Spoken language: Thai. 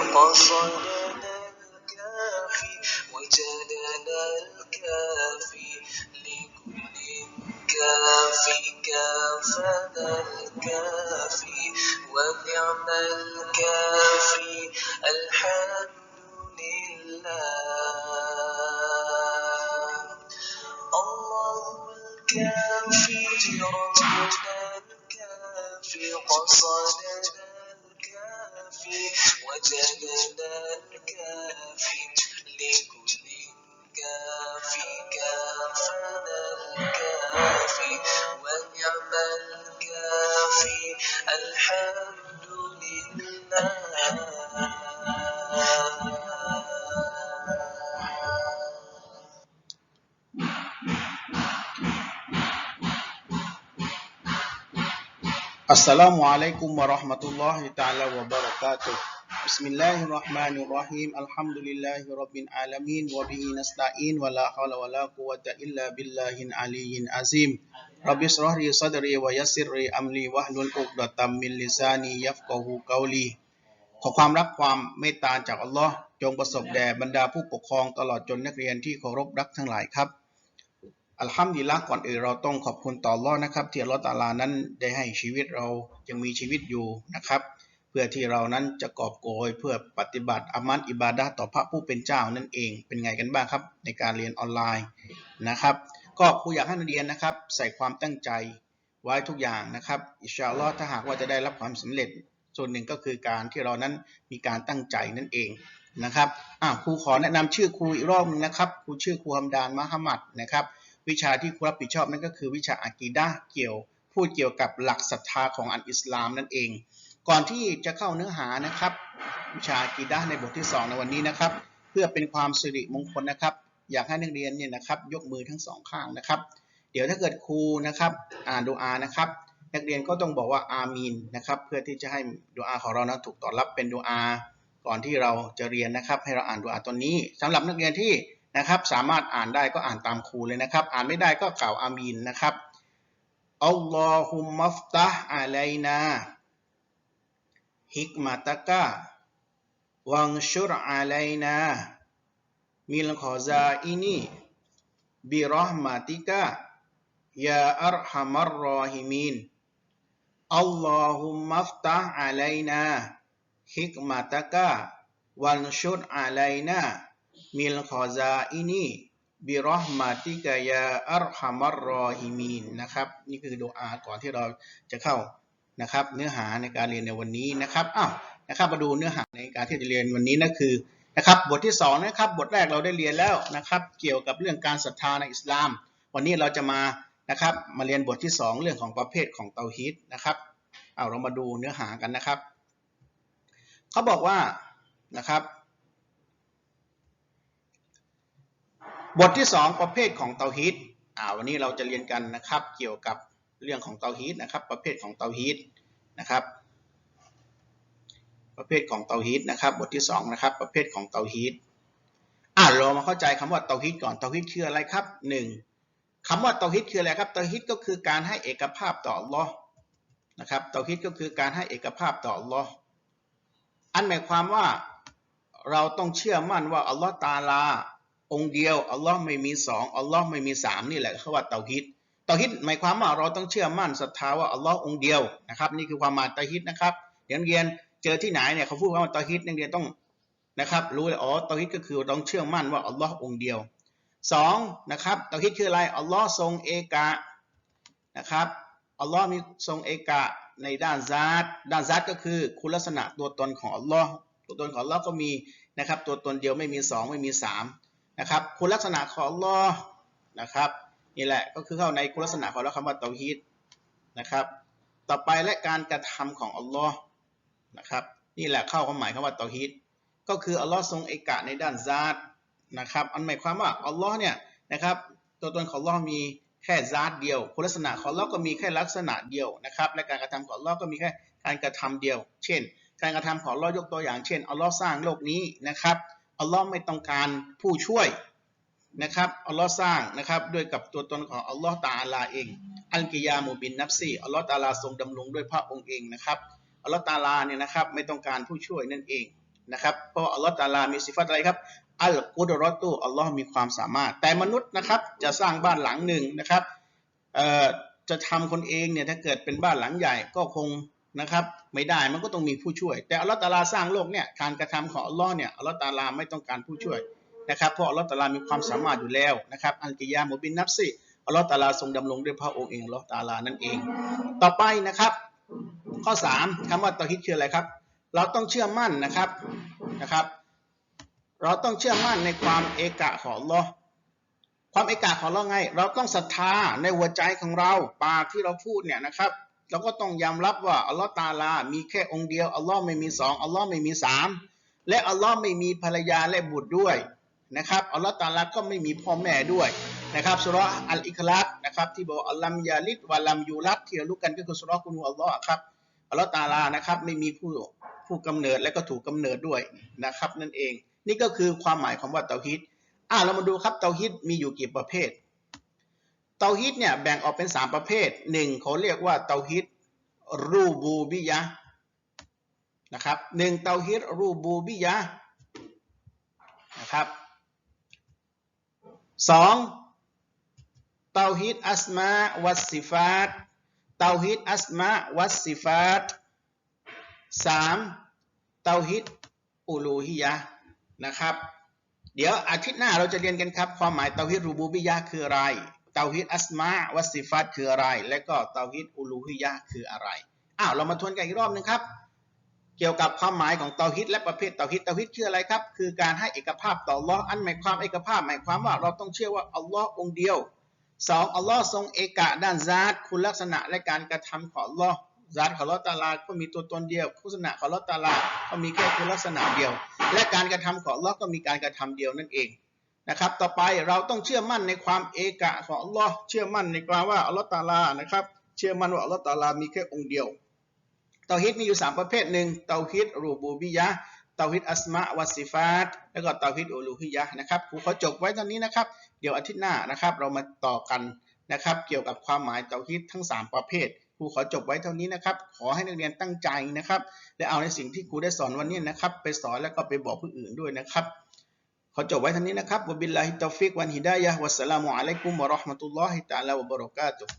قصدنا الكافي وجدنا الكافي لكل كافي كافنا الكافي ونعم الكافي الحمد لله. الله الكافي ربنا الكافي قصدنا الكافي وجدنا الكافي لكل كافي. كافنا الكافي ونعم الكافي. الحمد لله. السلام عليكم ورحمة الله تعالى وبركاته بسم الله الرحمن الرحيم الحمد لله رب العالمين وبه نستعين ولا حول ولا قوة إلا بالله العلي العظيم رب اشرح لي صدري ويسر لي أمري واحلل عقدة من لساني يفقه قولي ขอความรักความเมตตาจากอัลลอฮ์จงประสบแด่บรรดาผู้ปกครองตลอดจนนักเรียนที่เคารพรักทั้งหลายครับ อัลฮัมดุลิลละห์ก่อนอื่นเราต้องขอบคุณต่ออัลลอฮ์นะครับ ที่อัลลอฮ์ตะอาลานั้นได้ให้ชีวิตเรายังมีชีวิตอยู่นะครับ เพื่อที่เรานั้นจะกอบโกยเพื่อปฏิบัติอามัลอิบาดะต่อพระผู้เป็นเจ้านั่นเอง เป็นไงกันบ้างครับในการเรียนออนไลน์นะครับ ก็ครูอยากให้นักเรียนนะครับ ใส่ความตั้งใจไว้ทุกอย่างนะครับ อิชาลอถ้าหากว่าจะได้รับความสำเร็จ ส่วนหนึ่งก็คือการที่เรานั้นมีการตั้งใจนั่นเองนะครับอ่าครูขอแนะนำชื่อครูอีกรอบหนึงนะครับ ครูชื่อครูฮัมดานมะฮัมัดนะครับ วิชาที่ครูรับผิดชอบนั่นก็คือวิชาอากีดะเกี่ยว พูดเกี่ยวกับหลักศรัทธาของอันอิสลามนั่นเอง ก่อนที่จะเข้าเนื้อหานะครับ วิชากีดะในบทที่ 2 ในวันนี้นะครับ เพื่อเป็นความสิริมงคลนะครับ อยากให้นักเรียนเนี่ยนะครับ ยกมือทั้งสองข้างนะครับ เดี๋ยวถ้าเกิดครูนะครับอ่านดูอานะครับ นักเรียนก็ต้องบอกว่าอามีนนะครับ เพื่อที่จะให้ดูอาของเรานั้นถูกตอบรับเป็นดูอาก่อนที่เราจะเรียนนะครับ ให้เราอ่านดูอาตัวนี้สำหรับนักเรียนที่นะครับ สามารถอ่านได้ก็อ่านตามครูเลยนะครับ อ่านไม่ได้ก็กล่าวอามีนนะครับอัลลอฮุมมัฟตะอะไลนา ฮิกมาตะกะวังชุรอาไลนามิลขอซาอินีบิรอห์มาติกะยาอัรฮัมัรรอฮิมีนอัลลอฮุมัฟตะอาไลนาฮิกมาตะกะวันชุรอาไลนามิลขอซาอินีบิรอห์มาติกะยาอัรฮัมัรรอฮิมีนนะครับ นี่คือดูอาก่อนที่เราจะเข้า นะครับเนื้อหาในการเรียนในวันนี้นะครับอ้าวนะครับมาดูเนื้อหาในการที่จะเรียนวันนี้นั่นคือนะครับบทที่สองนะครับบทแรกเราได้เรียนแล้วนะครับเกี่ยวกับเรื่องการศรัทธาในอิสลาม วันนี้เราจะมานะครับมาเรียนบทที่ 2 เรื่องของประเภทของเตาฮีดนะครับเอาเรามาดูเนื้อหากันนะครับเขาบอกว่านะครับบทที่ 2 ประเภทของเตาฮีดอ่าวันนี้เราจะเรียนกันนะครับเกี่ยวกับ เรื่องของเตาฮีดนะครับ ประเภทของเตาฮีดนะครับ ประเภทของเตาฮีดนะครับ บทที่2นะครับ ประเภทของเตาฮีดอ่าเรามาเข้าใจคำว่าเตาฮีดก่อนเตาฮีดคืออะไรครับหนึ่งคำว่าเตาฮิดคืออะไรครับเตาฮิดก็คือการให้เอกภาพต่ออัลลอฮ์นะครับเตาฮิดก็คือการให้เอกภาพต่ออัลลอฮ์อันหมายความว่าเราต้องเชื่อมั่นว่าอัลลอฮ์ตาลาองค์เดียวอัลลอฮ์ไม่มีสองอัลลอฮ์ไม่มีสามนี่แหละเขาว่าเตาฮิดเตาฮิดหมายความว่าเราต้องเชื่อมั่นศรัทธาว่าอัลลอฮ์องเดียวนะครับ นี่คือความหมายตาฮิดนะครับเดี๋ยวนักเรียนเจอที่ไหนเนี่ยเขาพูดว่าตาฮิดนักเรียนต้องนะครับรู้เลยอ๋อตาฮิดก็คือต้องเชื่อมั่นว่าอัลลอฮ์องเดียวสองนะครับตาฮิดคืออะไรอัลลอฮ์ทรงเอกะนะครับอัลลอฮ์มีทรงเอกะในด้านซาตด้านซาตก็คือคุณลักษณะตัวตนของอัลลอฮ์ตัวตนของอัลลอฮ์ก็มีนะครับตัวตนเดียวไม่มีสองไม่มีสามนะครับคุณลักษณะของอัลลอฮ์นะครับ นี่แหละก็คือเข้าในคุณลักษณะของเราคำว่าเตาฮิดนะครับ ต่อไปและการกระทำของอัลลอฮ์นะครับนี่แหละเข้าความหมายคำว่าเตาฮิดก็คืออัลลอฮ์ทรงเอกะในด้านซาตนะครับอันหมายความว่าอัลลอฮ์เนี่ยนะครับตัวตนของอัลลอฮ์มีแค่ซาตเดียว คุณลักษณะของอัลลอฮ์ก็มีแค่ลักษณะเดียวนะครับและการกระทำของอัลลอฮ์ก็มีแค่การกระทำเดียว เช่น การกระทำของอัลลอฮ์ยกตัวอย่างเช่นอัลลอฮ์สร้างโลกนี้นะครับอัลลอฮ์ไม่ต้องการผู้ช่วย นะครับอัลลอฮ์สร้างนะครับด้วยกับตัวตนของอัลลอฮ์ตาลาเอง อัลกิยามูบินนับซีอัลลอฮ์ตาลาทรงดำรงด้วยพระองค์เองนะครับอัลลอฮ์ตาลาเนี่ยนะครับไม่ต้องการผู้ช่วยนั่นเองนะครับเพราะอัลลอฮ์ตาลามีสิฟัตอะไรครับอัลกุดรอตุอัลลอฮ์มีความสามารถ แต่มนุษย์นะครับจะสร้างบ้านหลังหนึ่งนะครับจะทำคนเองเนี่ยถ้าเกิดเป็นบ้านหลังใหญ่ก็คงนะครับไม่ได้มันก็ต้องมีผู้ช่วย แต่อัลลอฮ์ตาลาสร้างโลกเนี่ยการกระทำของอัลลอฮ์เนี่ยอัลลอฮ์ตาลาไม่ต้องการผู้ช่วย นะครับเพราะอัลลอฮ์ตาลามีความสามารถอยู่แล้วนะครับอัลกิยามุบินนับซิอัลลอฮ์ตาลาทรงดำรงด้วยพระองค์เองอัลลอฮ์ตาลานั่นเอง ต่อไปนะครับ ข้อ 3คำว่าตาฮิดคืออะไรครับ เราต้องเชื่อมั่นนะครับนะครับ เราต้องเชื่อมั่นในความเอกะของอัลลอฮ์ความเอกะของอัลลอฮ์ไง เราต้องศรัทธาในหัวใจของเราปากที่เราพูดเนี่ยนะครับเราก็ต้องยอมรับว่าอัลลอฮ์ตาลา มีแค่องค์เดียวอัลลอฮ์ไม่มีสองอัลลอฮ์ไม่มีสามและอัลลอฮ์ไม่มีภรรยาและบุตรด้วย นะครับอัลลอฮ์ตาลาก็ไม่มีพ่อแม่ด้วยนะครับสุราะห์อัลอิคลักนะครับที่บอกอัลลัมยาลิดวะลัมยูรัดที่เรารู้กันก็คือสุราะห์กุนูอัลลอฮ์ครับอัลลอฮ์ตาลานะครับไม่มีผู้ผู้กำเนิดและก็ถูกกำเนิดด้วยนะครับนั่นเอง นี่ก็คือความหมายของว่าเตาฮิดอะเรามาดูครับเตาฮิดมีอยู่กี่ประเภทเตาฮิดเนี่ยแบ่งออกเป็นสามประเภทหนึ่งเขาเรียกว่าเตาฮิดรูบูบิยะนะครับหนึ่งเตาฮิดรูบูบิยะนะครับ สองเตาฮิดอัสมาวัสซิฟาตเตาฮิดอัสมาวัสซิฟาตสามเตาฮิดอูลูฮิยะนะครับ เดี๋ยวอาทิตย์หน้าเราจะเรียนกันครับ ความหมายเตาฮิดรูบูบิยะคืออะไรเตาฮิดอัสมาวัสซิฟาตคืออะไร และก็เตาฮิดอูลูฮิยะคืออะไรอ้าวเรามาทวนกันอีกรอบหนึงครับ เกี่ยวกับความหมายของเตาฮิดและประเภทเตาฮิดเตาฮิดคืออะไรครับ คือการให้เอกภาพต่ออัลลอฮ์อันหมายความเอกภาพหมายความว่าเราต้องเชื่อว่าอัลลอฮ์องเดียวสองอัลลอฮ์ทรงเอกะด้านซาตคุณลักษณะและการกระทำของอัลลอฮ์ซาตของอัลลอฮ์ตาลาก็มีตัวตนเดียวคุณลักษณะของอัลลอฮ์ตาลาก็มีแค่คุณลักษณะเดียว และการกระทำของอัลลอฮ์ก็มีการกระทำเดียวนั่นเองนะครับต่อไปเราต้องเชื่อมั่นในความเอกะของอัลลอฮ์เชื่อมั่นในความว่าอัลลอฮ์ตาลานะครับเชื่อมั่นว่าอัลลอฮ์ตาลามีแค่องค์เดียว ตาฮิดมีอยู่ 3 ประเภทหนึ่งเตาฮิดรูบูบิยะเตาฮิดอัสมาวัสซิฟาตแล้วก็เตาฮิดอูลูฮิยะนะครับผมขอจบไว้เท่านี้นะครับ เดี๋ยวอาทิตย์หน้านะครับเรามาต่อกันนะครับ เกี่ยวกับความหมายเตาฮิดทั้ง 3 ประเภทครูขอจบไว้เท่านี้นะครับ ขอให้นักเรียนตั้งใจนะครับ และเอาในสิ่งที่ครูได้สอนวันนี้นะครับ ไปสอนแล้วก็ไปบอกผู้อื่นด้วยนะครับ ขอจบไว้เท่านี้นะครับวบิลลาฮิตตอฟิกวันฮิดายะวัสสลามุอะลัยกุมวะเราะห์มะตุลลอฮิตะอาลาวะบะเราะกาตุฮ์